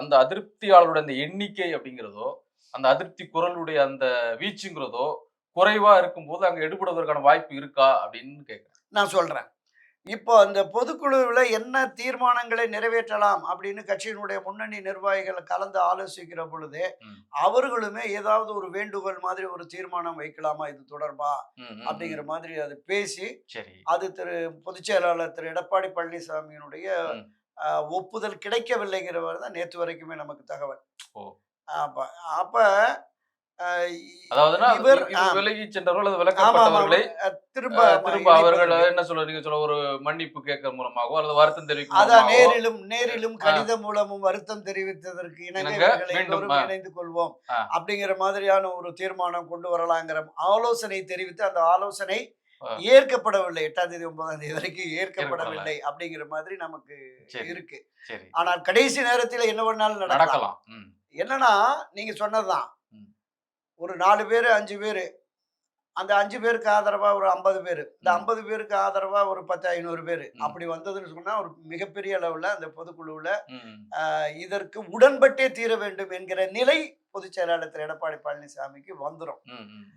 அந்த அதிருப்தியாளருடைய அந்த எண்ணிக்கை அப்படிங்கிறதோ அந்த அதிருப்தி குரலுடைய அந்த வீச்சுங்கிறதோ குறைவா இருக்கும்போது அங்க எடுபடுவதற்கான வாய்ப்பு இருக்கா அப்படின்னு கேட்கிறேன் நான் சொல்றேன். இப்போ அந்த பொதுக்குழுவில் என்ன தீர்மானங்களை நிறைவேற்றலாம் அப்படின்னு கட்சியினுடைய முன்னணி நிர்வாகிகள் கலந்து ஆலோசிக்கிற பொழுது. அவர்களுமே ஏதாவது ஒரு வேண்டுகோள் மாதிரி ஒரு தீர்மானம் வைக்கலாமா இது தொடர்பா? அப்படிங்கிற. மாதிரி அது பேசி அது திரு பொதுச் செயலாளர் திரு எடப்பாடி பழனிசாமியினுடைய ஒப்புதல் கிடைக்கவில்லைங்கிறவர் தான் நேற்று வரைக்குமே நமக்கு தகவல். அப்ப விலகி சென்றவர்கள் திரும்ப திரும்ப அவர்கள். என்ன சொல்ல ஒரு மன்னிப்பு கேட்கற மூலமாகவோ அல்லது வருத்தம் தெரிவிக்கும் அதான் நேரிலும் நேரிலும். கடிதம் மூலமும் வருத்தம் தெரிவித்ததற்கு இணங்க. இணைந்து கொள்வோம். அப்படிங்கிற மாதிரியான ஒரு தீர்மானம் கொண்டு வரலாங்கிற ஆலோசனை தெரிவித்து அந்த ஆலோசனை. ஏற்கப்படவில்லை எட்டாம் தேதி ஒன்பதாம் தேதி வரைக்கும் ஏற்கப்படவில்லை அப்படிங்கிற மாதிரி நமக்கு. இருக்கு. ஆனால் கடைசி நேரத்தில் என்ன வேணாலும் நடக்கலாம். என்னன்னா நீங்க சொன்னதுதான். ஒரு நாலு பேர் அஞ்சு பேர். அந்த அஞ்சு பேருக்கு ஆதரவா ஒரு ஐம்பது பேர். இந்த. ஐம்பது பேருக்கு ஆதரவா ஒரு பத்து ஐநூறு பேர். அப்படி வந்ததுன்னு சொன்னா ஒரு மிகப்பெரிய அளவுல அந்த பொதுக்குழுவுல இதற்கு உடன்பட்டே தீர வேண்டும் என்கிற நிலை பொதுச் செயலாளர் திரு. எடப்பாடி பழனிசாமிக்கு வந்துடும்.